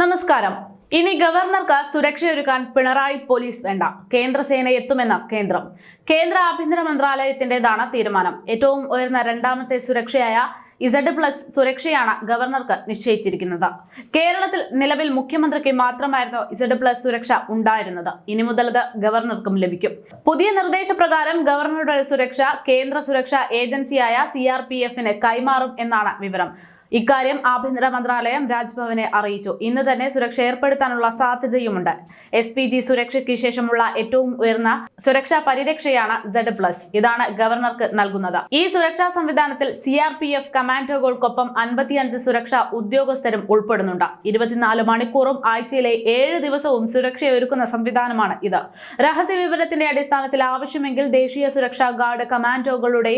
നമസ്കാരം. ഇനി ഗവർണർക്ക് സുരക്ഷയൊരുക്കാൻ പിണറായി പോലീസ് വേണ്ട. കേന്ദ്രസേന എത്തുമെന്ന് കേന്ദ്രം. കേന്ദ്ര ആഭ്യന്തര മന്ത്രാലയത്തിന്റേതാണ് തീരുമാനം. ഏറ്റവും ഉയർന്ന രണ്ടാമത്തെ സുരക്ഷയായ ഇസഡ് പ്ലസ് സുരക്ഷയാണ് ഗവർണർക്ക് നിശ്ചയിച്ചിരിക്കുന്നത്. കേരളത്തിൽ നിലവിൽ മുഖ്യമന്ത്രിക്ക് മാത്രമായിരുന്നു ഇസഡ് പ്ലസ് സുരക്ഷ ഉണ്ടായിരുന്നത്. ഇനി മുതൽ അത് ഗവർണർക്കും ലഭിക്കും. പുതിയ നിർദ്ദേശപ്രകാരം ഗവർണറുടെ സുരക്ഷ കേന്ദ്ര സുരക്ഷാ ഏജൻസിയായ സി കൈമാറും എന്നാണ് വിവരം. ഇക്കാര്യം ആഭ്യന്തര മന്ത്രാലയം രാജ്ഭവനെ അറിയിച്ചു. ഇന്ന് തന്നെ സുരക്ഷ ഏർപ്പെടുത്താനുള്ള സാധ്യതയുമുണ്ട്. എസ് പി ജി സുരക്ഷയ്ക്ക് ശേഷമുള്ള ഏറ്റവും ഉയർന്ന സുരക്ഷാ പരിരക്ഷയാണ് സെഡ് പ്ലസ് ഇതാണ് ഗവർണർക്ക് നൽകുന്നത്. ഈ സുരക്ഷാ സംവിധാനത്തിൽ സി ആർ പി എഫ് കമാൻഡോകൾക്കൊപ്പം അൻപത്തിയഞ്ച് സുരക്ഷാ ഉദ്യോഗസ്ഥരും ഉൾപ്പെടുന്നുണ്ട്. ഇരുപത്തിനാല് മണിക്കൂറും ആഴ്ചയിലെ ഏഴ് ദിവസവും സുരക്ഷയൊരുക്കുന്ന സംവിധാനമാണ് ഇത്. രഹസ്യ വിവരത്തിന്റെ അടിസ്ഥാനത്തിൽ ആവശ്യമെങ്കിൽ ദേശീയ സുരക്ഷാ ഗാർഡ് കമാൻഡോകളുടെ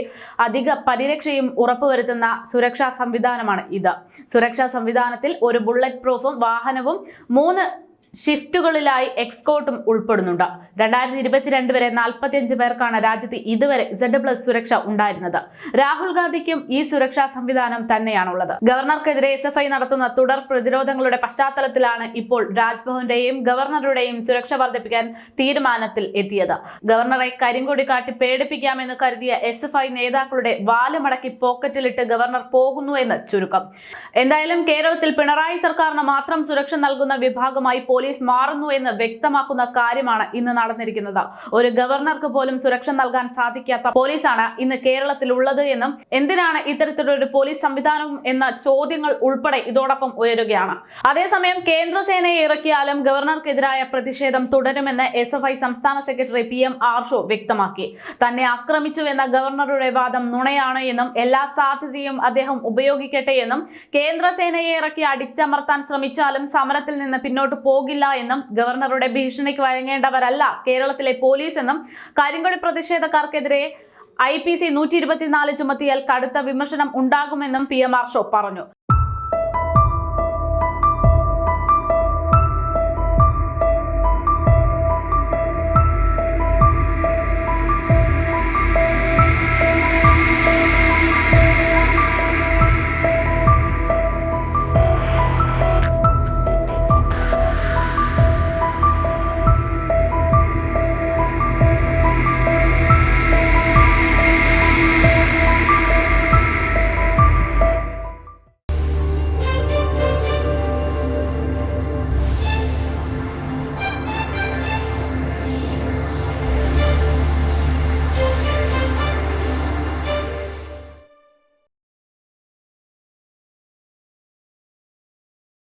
അധിക പരിരക്ഷയും ഉറപ്പുവരുത്തുന്ന സുരക്ഷാ സംവിധാനമാണ് ഇത്. സുരക്ഷാ സംവിധാനത്തിൽ ഒരു ബുള്ളറ്റ് പ്രൂഫും വാഹനവും മൂന്ന് ഷിഫ്റ്റുകളിലായി എക്സ്കോട്ടും ഉൾപ്പെടുന്നുണ്ട്. രണ്ടായിരത്തി ഇരുപത്തിരണ്ട് വരെ നാൽപ്പത്തിയഞ്ച് പേർക്കാണ് രാജ്യത്ത് ഇതുവരെ സെഡ് പ്ലസ് സുരക്ഷ ഉണ്ടായിരുന്നത്. രാഹുൽ ഗാന്ധിക്കും ഈ സുരക്ഷാ സംവിധാനം തന്നെയാണുള്ളത്. ഗവർണർക്കെതിരെ എസ് എഫ് ഐ നടത്തുന്ന തുടർ പ്രതിരോധങ്ങളുടെ പശ്ചാത്തലത്തിലാണ് ഇപ്പോൾ രാജ്ഭവന്റെയും ഗവർണറുടെയും സുരക്ഷ വർദ്ധിപ്പിക്കാൻ തീരുമാനത്തിൽ എത്തിയത്. ഗവർണറെ കരിങ്കൊടി കാട്ടി പേടിപ്പിക്കാമെന്ന് കരുതിയ എസ് എഫ് ഐ നേതാക്കളുടെ വാലുമടക്കി പോക്കറ്റിലിട്ട് ഗവർണർ പോകുന്നു എന്ന് ചുരുക്കം. എന്തായാലും കേരളത്തിൽ പിണറായി സർക്കാരിന് മാത്രം സുരക്ഷ നൽകുന്ന വിഭാഗമായി മാറുന്നു എന്ന് വ്യക്തമാക്കുന്ന കാര്യമാണ് ഇന്ന് നടന്നിരിക്കുന്നത്. ഒരു ഗവർണർക്ക് പോലും സുരക്ഷ നൽകാൻ സാധിക്കാത്ത പോലീസാണ് ഇന്ന് കേരളത്തിൽ ഉള്ളത് എന്നും എന്തിനാണ് ഇത്തരത്തിലൊരു പോലീസ് സംവിധാനം എന്ന ചോദ്യങ്ങൾ ഉൾപ്പെടെ ഇതോടൊപ്പം ഉയരുകയാണ്. അതേസമയം കേന്ദ്രസേനയെ ഇറക്കിയാലും ഗവർണർക്കെതിരായ പ്രതിഷേധം തുടരുമെന്ന് എസ് എഫ് ഐ സംസ്ഥാന സെക്രട്ടറി പി എം ആർഷോ വ്യക്തമാക്കി. തന്നെ ആക്രമിച്ചു എന്ന ഗവർണറുടെ വാദം നുണയാണ് എന്നും എല്ലാ സാധ്യതയും അദ്ദേഹം ഉപയോഗിക്കട്ടെ എന്നും കേന്ദ്രസേനയെ ഇറക്കി അടിച്ചമർത്താൻ ശ്രമിച്ചാലും സമരത്തിൽ നിന്ന് പിന്നോട്ട് പോകില്ല എന്നും ഗവർണറുടെ ഭീഷണിക്ക് വഴങ്ങേണ്ടവരല്ല. കേരളത്തിലെ പോലീസ് എന്നും കരിങ്കൊടി പ്രതിഷേധക്കാർക്കെതിരെ ഐ പി സി നൂറ്റി ഇരുപത്തിനാല് ചുമത്തിയാൽ കടുത്ത വിമർശനം ഉണ്ടാകുമെന്നും പി എം ആർ ഷോ പറഞ്ഞു.